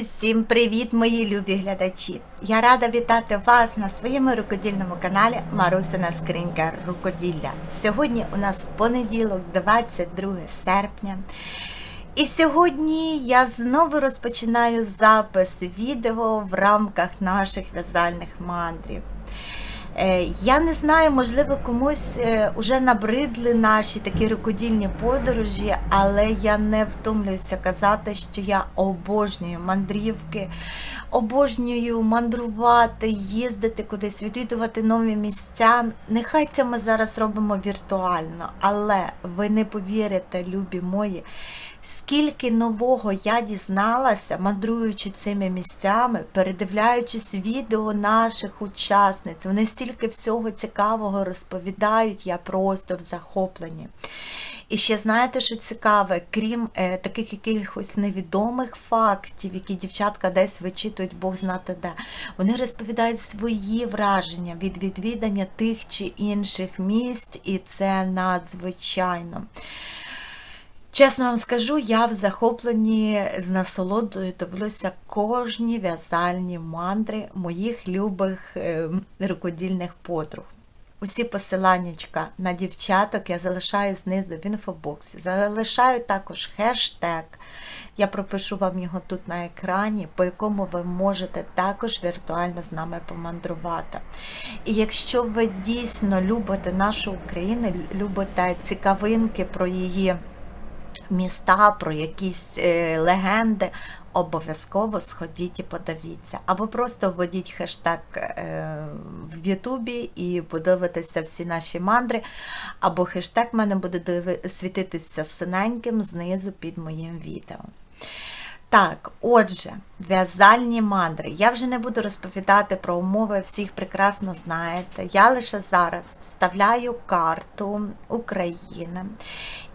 Усім привіт, мої любі глядачі! Я рада вітати вас на своєму рукодільному каналі Марусина Скринька Рукоділля. Сьогодні у нас понеділок, 22 серпня. І сьогодні я знову розпочинаю запис відео в рамках наших в'язальних мандрів. Е, Я не знаю, можливо, комусь е, уже набридли наші такі рукодільні подорожі, але я не втомлююся казати, що я обожнюю мандрівки, обожнюю мандрувати, їздити кудись, відвідувати нові місця. Нехай це ми зараз робимо віртуально, але ви не повірите, любі мої. Скільки нового я дізналася, мандруючи цими місцями, передивляючись відео наших учасниць, вони стільки всього цікавого розповідають, я просто в захопленні. І ще знаєте, що цікаве, крім е, таких якихось невідомих фактів, які дівчатка десь вичитують, Бог знати де, вони розповідають свої враження від відвідання тих чи інших місць, і це надзвичайно. Чесно вам скажу, я в захопленні з насолодою дивлюся кожні в'язальні мандри моїх любих е, рукодільних подруг. Усі посиланнячка на дівчаток я залишаю знизу в інфобоксі. Залишаю також хештег. Я пропишу вам його тут на екрані, по якому ви можете також віртуально з нами помандрувати. І якщо ви дійсно любите нашу Україну, любите цікавинки про її міста, про якісь е, легенди, обов'язково сходіть і подивіться. Або просто введіть хештег е, в Ютубі і подивитися всі наші мандри, або хештег в мене буде світитися синеньким знизу під моїм відео. Так, отже, в'язальні мандри. Я вже не буду розповідати про умови, всіх прекрасно знаєте. Я лише зараз вставляю карту України.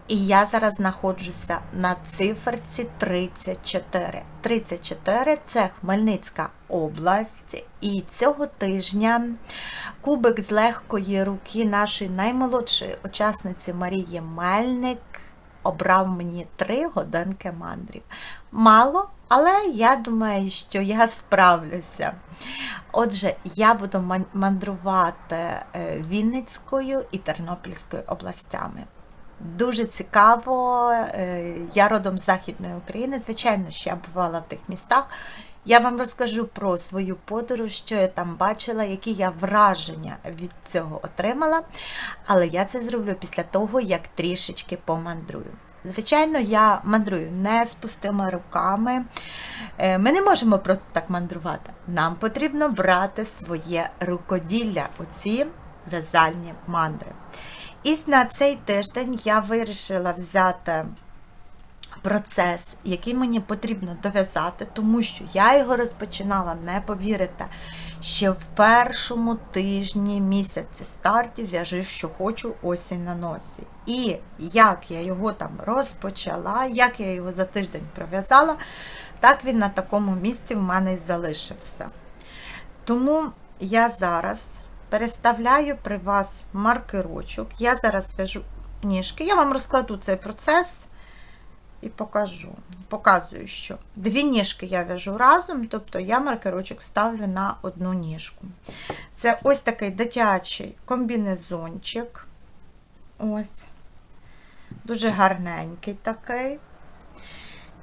І я зараз знаходжуся на циферці 34. 34 це Хмельницька область. І цього тижня кубик з легкої руки нашої наймолодшої учасниці Марії Мельник обрав мені 3 годинки мандрів. Мало, але я думаю, що я справлюся. Отже, я буду мандрувати е, Вінницькою і Тернопільською областями. Дуже цікаво. е, Я родом з Західної України. Звичайно, що я бувала в тих містах. Я вам розкажу про свою подорож, що я там бачила, які я враження від цього отримала. Але я це зроблю після того, як трішечки помандрую. Звичайно, я мандрую не з пустими руками. Е, Ми не можемо просто так мандрувати. Нам потрібно брати своє рукоділля, оці в'язальні мандри. І на цей тиждень я вирішила взяти процес, який мені потрібно дов'язати, тому що я його розпочинала, не повірите, ще в першому тижні місяці стартів в'яжу, що хочу осінь на носі. І як я його там розпочала, як я його за тиждень пров'язала, так він на такому місці в мене і залишився. Тому я зараз переставляю при вас маркерочок. Я зараз в'яжу ніжки. Я вам розкладу цей процес і покажу. Показую, що дві ніжки я в'яжу разом, тобто я маркерочок ставлю на одну ніжку. Це ось такий дитячий комбінезончик. Ось. Дуже гарненький такий.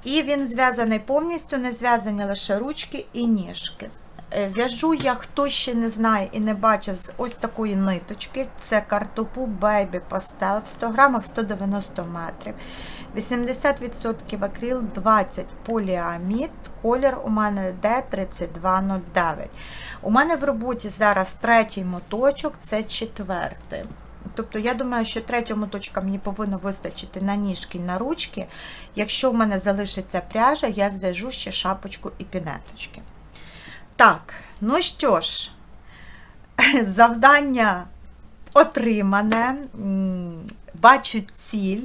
І він зв'язаний повністю, не зв'язані лише ручки і ніжки. Е, В'яжу я, хто ще не знає і не бачив, з ось такої ниточки. Це картопу Baby Pastel в 100 грамах 190 метрів. 80% акрил, 20 поліамід. Колір у мене D3209. У мене в роботі зараз третій моточок, це четвертий. Тобто, я думаю, що третього моточка мені повинно вистачити на ніжки і на ручки. Якщо в мене залишиться пряжа, я зв'яжу ще шапочку і пінеточки. Так, ну що ж, завдання отримане. Бачу ціль.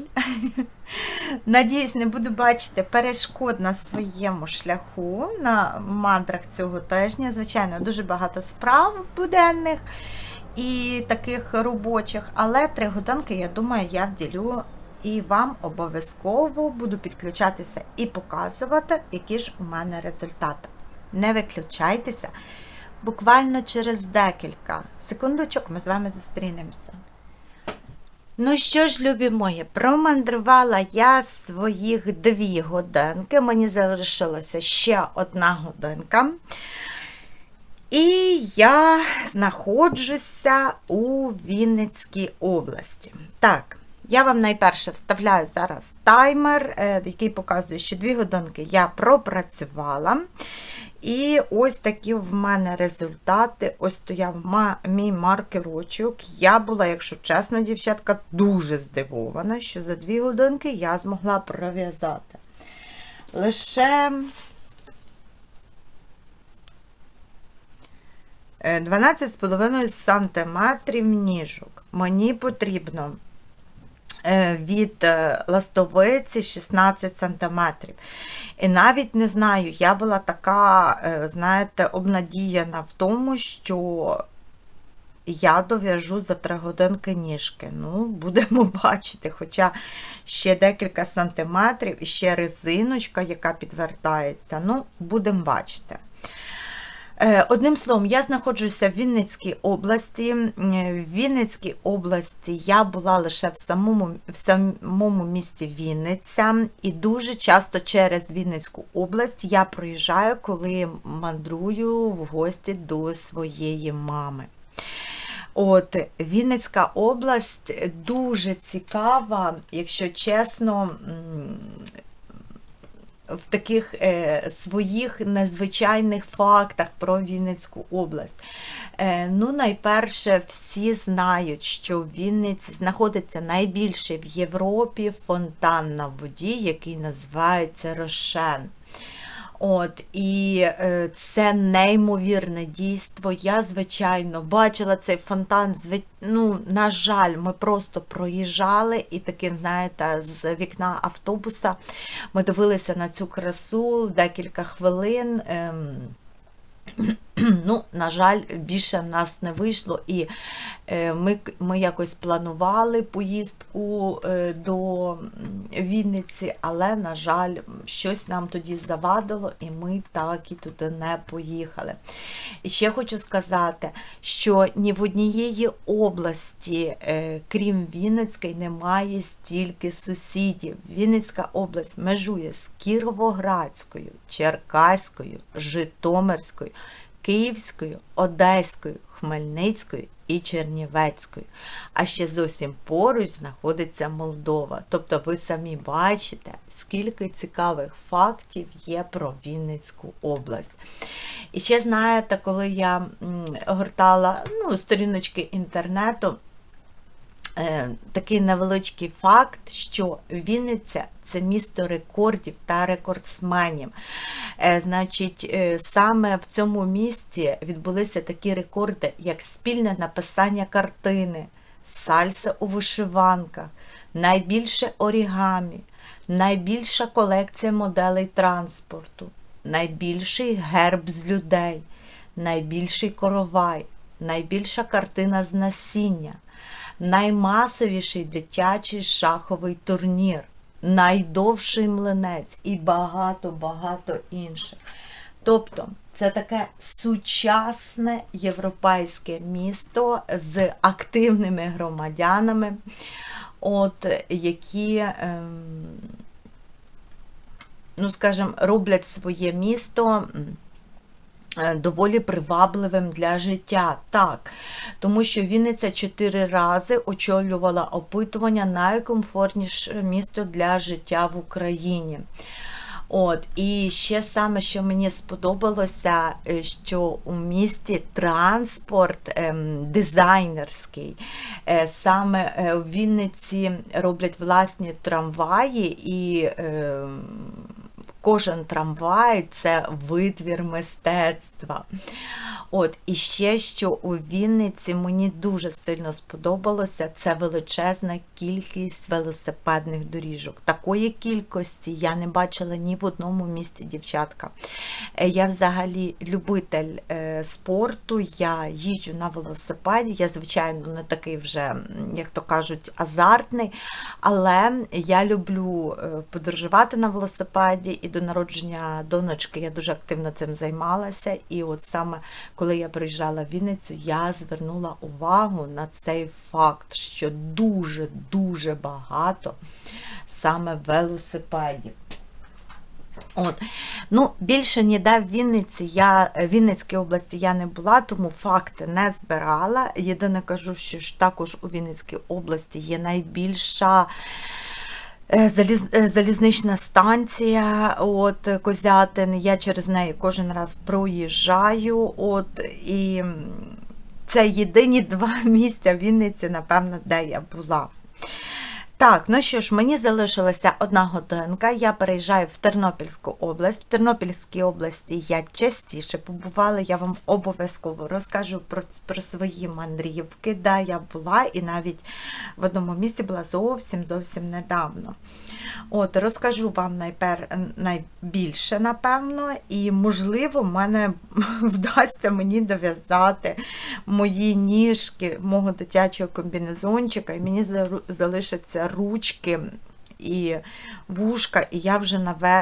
Надіюсь, не буду бачити перешкод на своєму шляху на мандрах цього тижня. Звичайно, дуже багато справ буденних і таких робочих, але три годинки, я думаю, я вділю і вам обов'язково буду підключатися і показувати, які ж у мене результати. Не виключайтеся. Буквально через декілька секундочок ми з вами зустрінемося. Ну що ж, любі мої, промандрувала я своїх дві годинки. Мені залишилася ще одна годинка. І я знаходжуся у Вінницькій області. Так, я вам найперше вставляю зараз таймер, е, який показує, що дві годинки я пропрацювала. І ось такі в мене результати. Ось стояв мій маркерочок. Я була, якщо чесно, дівчатка, дуже здивована, що за дві годинки я змогла пров'язати. Лише 12,5 см ніжок. Мені потрібно е, від е, ластовиці 16 см. І навіть не знаю, я була така, е, знаєте, обнадіяна в тому, що я дов'яжу за 3 годинки ніжки. Ну, будемо бачити, хоча ще декілька сантиметрів і ще резиночка, яка підвертається. Ну, будемо бачити. Е, одним словом, я знаходжуся в Вінницькій області. В Вінницькій області я була лише в самому в самому місті Вінниця, і дуже часто через Вінницьку область я проїжджаю, коли мандрую в гості до своєї мами. От Вінницька область дуже цікава, якщо чесно, в таких е, своїх незвичайних фактах про Вінницьку область. Е, ну, найперше, всі знають, що в Вінниці знаходиться найбільший в Європі фонтан на воді, який називається Рошен. От, І е, це неймовірне дійство. Я, звичайно, бачила цей фонтан. ну, На жаль, ми просто проїжджали і таким, знаєте, з вікна автобуса ми дивилися на цю красу декілька хвилин. Ну, на жаль, більше в нас не вийшло, і е, ми ми якось планували поїздку е, до Вінниці, але, на жаль, щось нам тоді завадило, і ми так і туди не поїхали. Ще хочу сказати, що ні в однієї області, е, крім Вінницької, немає стільки сусідів. Вінницька область межує з Кіровоградською, Черкаською, Житомирською. Київською, Одеською, Хмельницькою і Чернівецькою. А ще зовсім поруч знаходиться Молдова. Тобто ви самі бачите, скільки цікавих фактів є про Вінницьку область. І ще знаєте, коли я гортала ну, сторіночки інтернету, такий невеличкий факт, що Вінниця це місто рекордів та рекордсменів. Е, значить, е, саме в цьому місті відбулися такі рекорди, як спільне написання картини, сальса у вишиванках, найбільше орігамі, найбільша колекція моделей транспорту, найбільший герб з людей, найбільший коровай, найбільша картина з насіння наймасовіший дитячий шаховий турнір, найдовший млинець і багато-багато інших. Тобто це таке сучасне європейське місто з активними громадянами, от, які, ем, ну, скажімо, роблять своє місто. Е, доволі привабливим для життя. Так, тому що Вінниця чотири рази очолювала опитування найкомфортніше місто для життя в Україні. От, І ще саме, що мені сподобалося, е, що у місті транспорт ем, дизайнерський. Е, саме в Вінниці роблять власні трамваї і. Кожен трамвай це витвір мистецтва. От, і ще що у Вінниці мені дуже сильно сподобалося, це величезна кількість велосипедних доріжок. Такої кількості я не бачила ні в одному місті, дівчатка. Е, Я взагалі любитель е, спорту, я їжджу на велосипеді. Я, звичайно, не такий вже, як то кажуть, азартний, але я люблю е, подорожувати на велосипеді і до народження донечки я дуже активно цим займалася. І от саме коли я приїжджала в Вінницю, я звернула увагу на цей факт, що дуже-дуже багато саме велосипедів. От. Ну, більше ніде в Вінниці я, в Вінницькій області я не була, тому факти не збирала. Єдине кажу, що ж також у Вінницькій області є найбільша залізнична станція от, Козятин. Я через неї кожен раз проїжджаю. От, і це єдині два місця Вінниці, напевно, де я була. Так, ну що ж, мені залишилася одна годинка. Я переїжджаю в Тернопільську область. В Тернопільській області я частіше побувала. Я вам обов'язково розкажу про, про свої мандрівки, де я була, і навіть в одному місці була зовсім зовсім недавно. От, розкажу вам найпер, найбільше, напевно, і, можливо, мене вдасться мені дов'язати мої ніжки мого дитячого комбінезончика, і мені залишаться ручки і вушка, і я вже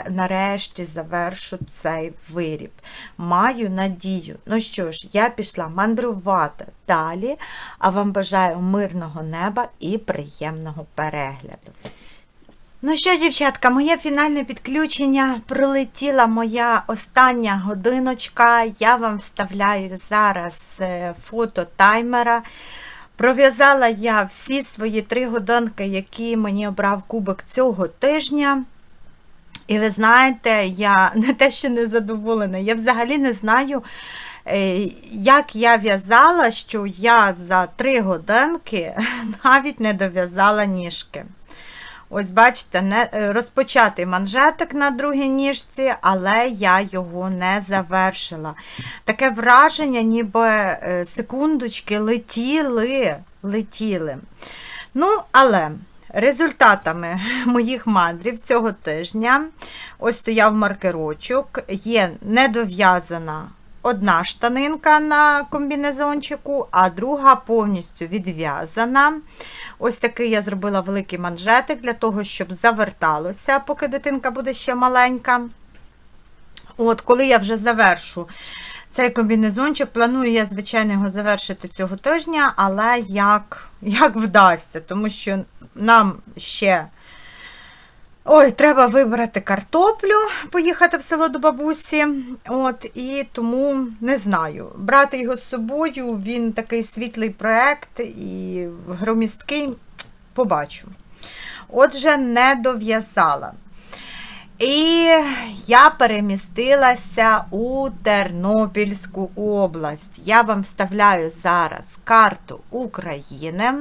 нарешті завершу цей виріб. Маю надію. Ну що ж, я пішла мандрувати далі, а вам бажаю мирного неба і приємного перегляду. Ну що, дівчатка, моє фінальне підключення пролетіла моя остання годиночка. Я вам вставляю зараз е, фото таймера. Пров'язала я всі свої три годинки, які мені обрав кубик цього тижня. І ви знаєте, я не те, що не задоволена, я взагалі не знаю, е, як я в'язала, що я за три годинки навіть не дов'язала ніжки. Ось, бачите, не, е, розпочатий манжетик на другій ніжці, але я його не завершила. Таке враження, ніби е, секундочки летіли, летіли. Ну, але результатами моїх мандрів цього тижня ось стояв маркерочок, є недов'язана одна штанинка на комбінезончику, а друга повністю відв'язана. Ось такий я зробила великий манжетик для того, щоб заверталося, поки дитинка буде ще маленька. От, коли я вже завершу цей комбінезончик, планую я, звичайно, його завершити цього тижня, але як, як вдасться, тому що нам ще. Ой, треба вибрати картоплю, поїхати в село до бабусі. От, І тому не знаю. Брати його з собою, він такий світлий проект і громісткий, побачу. Отже, не дов'язала. І я перемістилася у Тернопільську область. Я вам вставляю зараз карту України.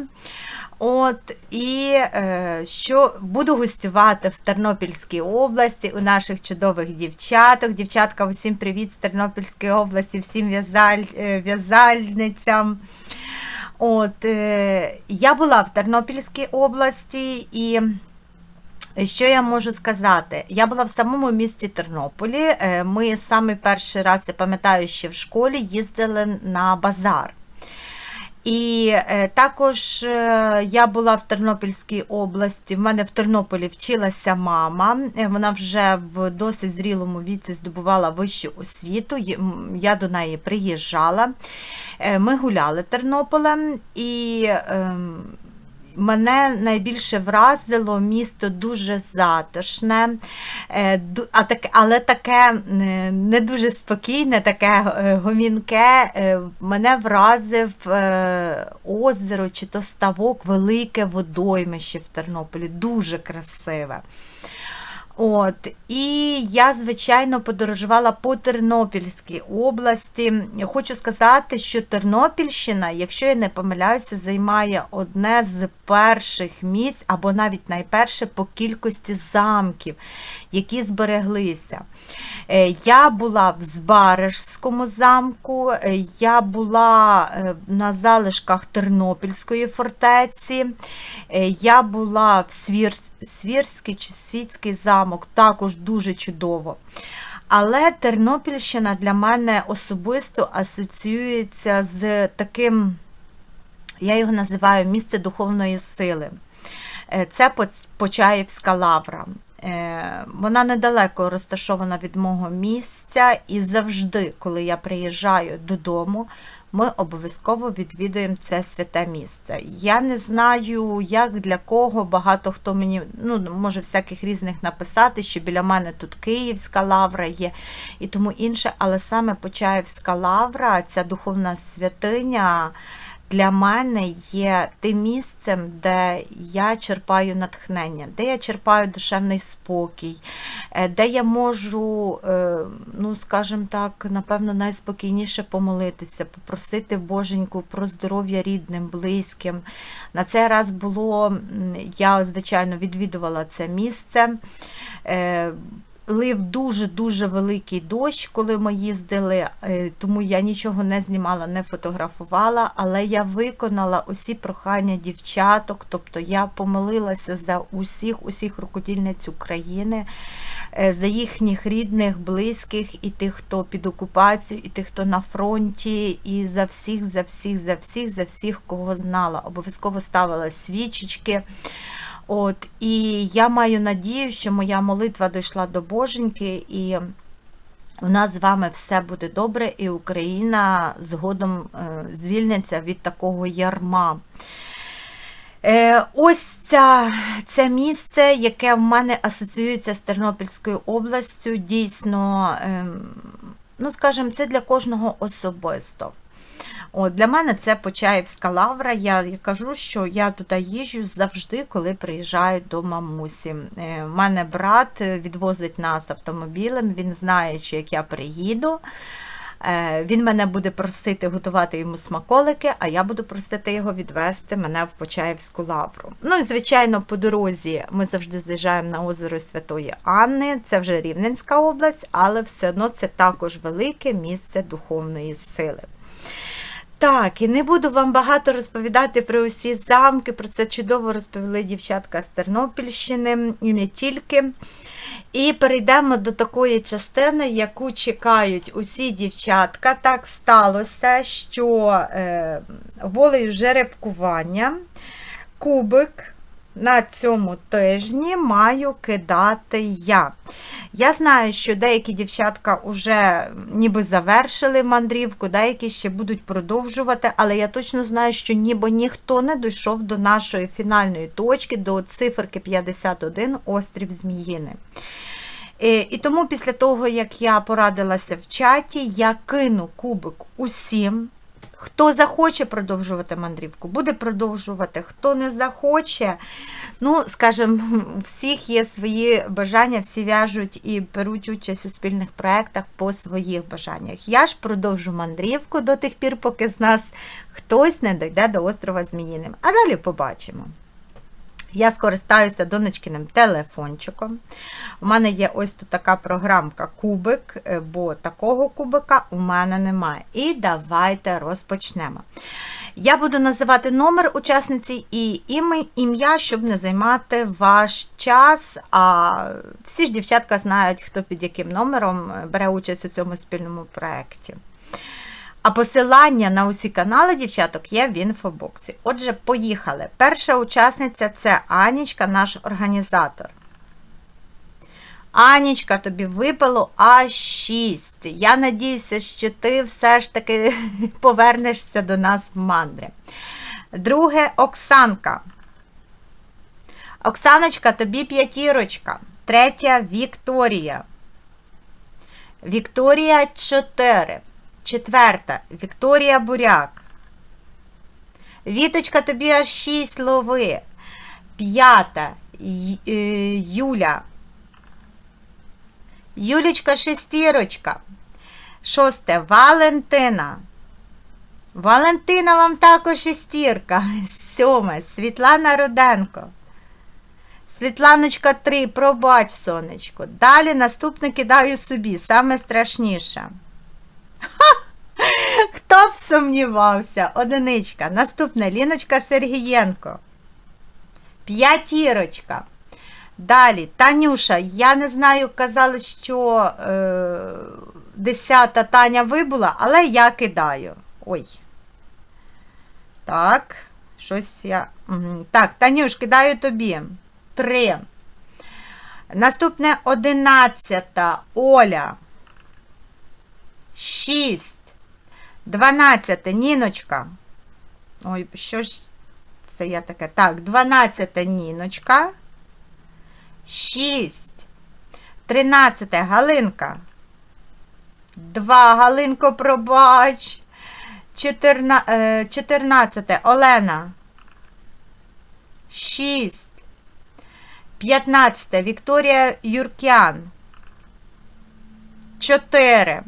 От, І е, що буду гостювати в Тернопільській області у наших чудових дівчаток. Дівчатка, усім привіт з Тернопільської області, всім в'язаль, е, в'язальницям. От, е, Я була в Тернопільській області і. Що я можу сказати? Я була в самому місті Тернополі. Е, Ми саме перший раз, я пам'ятаю, ще в школі їздили на базар. І е, також е, я була в Тернопільській області. В мене в Тернополі вчилася мама. Е, Вона вже в досить зрілому віці здобувала вищу освіту. Я до неї приїжджала. Е, Ми гуляли Тернополем і. Мене найбільше вразило місто дуже затишне, е, але таке е, не дуже спокійне, таке е, гомінке. Мене вразив озеро чи то ставок, велике водоймище в Тернополі, дуже красиве. От, і я, звичайно, подорожувала по Тернопільській області. Хочу сказати, що Тернопільщина, якщо я не помиляюся, займає одне з перших місць, або навіть найперше по кількості замків, які збереглися. Е, Я була в Збаражському замку, е, я була е, на залишках Тернопільської фортеці, я була в Свір... Свірський чи Світський замок, також дуже чудово. Але Тернопільщина для мене особисто асоціюється з таким, я його називаю місце духовної сили. Це Почаївська лавра. Е, Вона недалеко розташована від мого місця, і завжди, коли я приїжджаю додому, ми обов'язково відвідуємо це святе місце. Я не знаю, як для кого, багато хто мені ну, може всяких різних написати, що біля мене тут Київська лавра є і тому інше, але саме Почаївська лавра, ця духовна святиня для мене є тим місцем, де я черпаю натхнення, де я черпаю душевний спокій, е, де я можу, е, ну скажімо так, напевно, найспокійніше помолитися, попросити Боженьку про здоров'я рідним, близьким. На цей раз було, я, звичайно, відвідувала це місце. Лив дуже-дуже великий дощ, коли ми їздили, е, тому я нічого не знімала, не фотографувала, але я виконала усі прохання дівчаток, тобто я помолилася за усіх, усіх рукодільниць України, е, за їхніх рідних, близьких, і тих, хто під окупацією, і тих, хто на фронті, і за всіх, за всіх, за всіх, за всіх, кого знала. Обов'язково ставила свічечки. От, і я маю надію, що моя молитва дійшла до Боженьки, і у нас з вами все буде добре, і Україна згодом е, звільниться від такого ярма. Е, ось ця, це місце, яке в мене асоціюється з Тернопільською областю, дійсно, ем, ну, скажімо, це для кожного особисто. От, Для мене це Почаївська лавра. Я, кажу, що я туди їжджу завжди, коли приїжджаю до мамусі. У мене брат відвозить нас автомобілем, він знає, що як я приїду. е, Він мене буде просити готувати йому смаколики, а я буду просити його відвести мене в Почаївську лавру. Ну і звичайно, по дорозі ми завжди з'їжджаємо на озеро Святої Анни. Це вже Рівненська область, але все одно це також велике місце духовної сили. Так, і не буду вам багато розповідати про усі замки, про це чудово розповіли дівчатка з Тернопільщини і не тільки. І перейдемо до такої частини, яку чекають усі дівчатка. Так сталося, що е, волею жеребкування кубик на цьому тижні маю кидати я. Я знаю, що деякі дівчатка вже ніби завершили мандрівку, деякі ще будуть продовжувати, але я точно знаю, що ніби ніхто не дійшов до нашої фінальної точки, до циферки 51 острів Зміїни. І тому після того, як я порадилася в чаті, я кину кубик усім. Хто захоче продовжувати мандрівку, буде продовжувати. Хто не захоче, ну, скажімо, всіх є свої бажання, всі в'яжуть і беруть участь у спільних проєктах по своїх бажаннях. Я ж продовжу мандрівку до тих пір, поки з нас хтось не дойде до острова Зміїним. А далі побачимо. Я скористаюся донечкиним телефончиком. У мене є ось тут така програмка Кубик, е, бо такого кубика у мене немає. І давайте розпочнемо. Я буду називати номер учасниці і ім'я, ім'я, щоб не займати ваш час. А всі ж дівчатка знають, хто під яким номером бере участь у цьому спільному проєкті. А посилання на усі канали дівчаток є в інфобоксі. Отже, поїхали. Перша учасниця це Анічка, наш організатор. Анічка, тобі випало аж 6. Я надіюся, що ти все ж таки повернешся до нас в мандри. Друге Оксанка. Оксаночка, тобі п'ятірочка. Третя Вікторія. Вікторія 4. Четверта Вікторія Буряк. Віточка тобі аж 6 лови. П'ята е, Юля. Юлічка шестірочка. Шосте Валентина. Валентина вам також шестірка. Сьоме Світлана Руденко. Світланочка 3, пробач, сонечко. Далі наступне кидаю собі, саме страшніше. Хто б сумнівався? Одиничка. Наступне Ліночка Сергієнко. П'ятірочка. Далі, Танюша, я не знаю, казали, що е, десята Таня вибула, але я кидаю. Ой. Так, щось я. Так, Танюш, кидаю тобі. Три. Наступне одинадцята. Оля. Шість. Дванадцяте. Ніночка. Ой, що ж це я таке? Так, дванадцяте Ніночка. Шість. Тринадцяте Галинка. Два. Галинко, пробач. Чотирна... е, Чотирнадцяте Олена. Шість. П'ятнадцяте Вікторія Юркян. Чотири.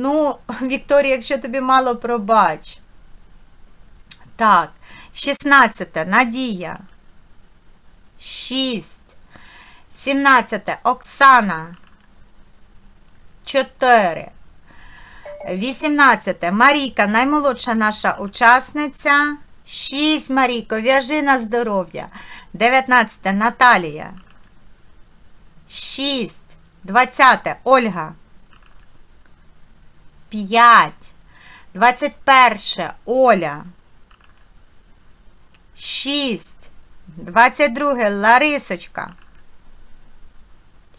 Ну, Вікторія, якщо тобі мало пробач. Так. Шістнадцяте Надія. Шість. Сімнадцяте Оксана. Чотири. Вісімнадцяте Марійка, наймолодша наша учасниця. Шість Марійко, в'яжи на здоров'я. Дев'ятнадцяте Наталія. Шість. Двадцяте Ольга. П'ять. Двадцять перше Оля. Шість. Двадцять друге Ларисочка.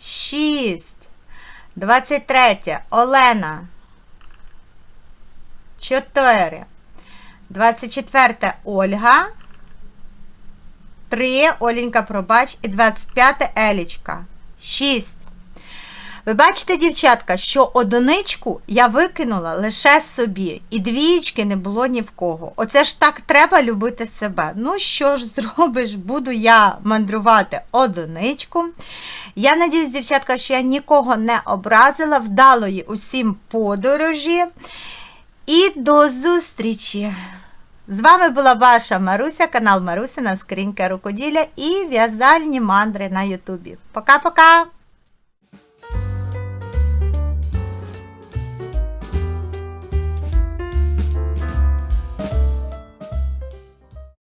Шість. Двадцять третє Олена. Чотири. Двадцять четверте Ольга. Три. Оленька, пробач. І двадцять п'яте Елічка. Шість. Ви бачите, дівчатка, що одиничку я викинула лише собі, і двієчки не було ні в кого. Оце ж так треба любити себе. Ну, що ж зробиш, буду я мандрувати одиничку. Я надіюсь, дівчатка, що я нікого не образила, вдалої усім подорожі. І до зустрічі! З вами була ваша Маруся, канал Марусина Скринька Рукоділля і в'язальні мандри на Ютубі. Пока-пока!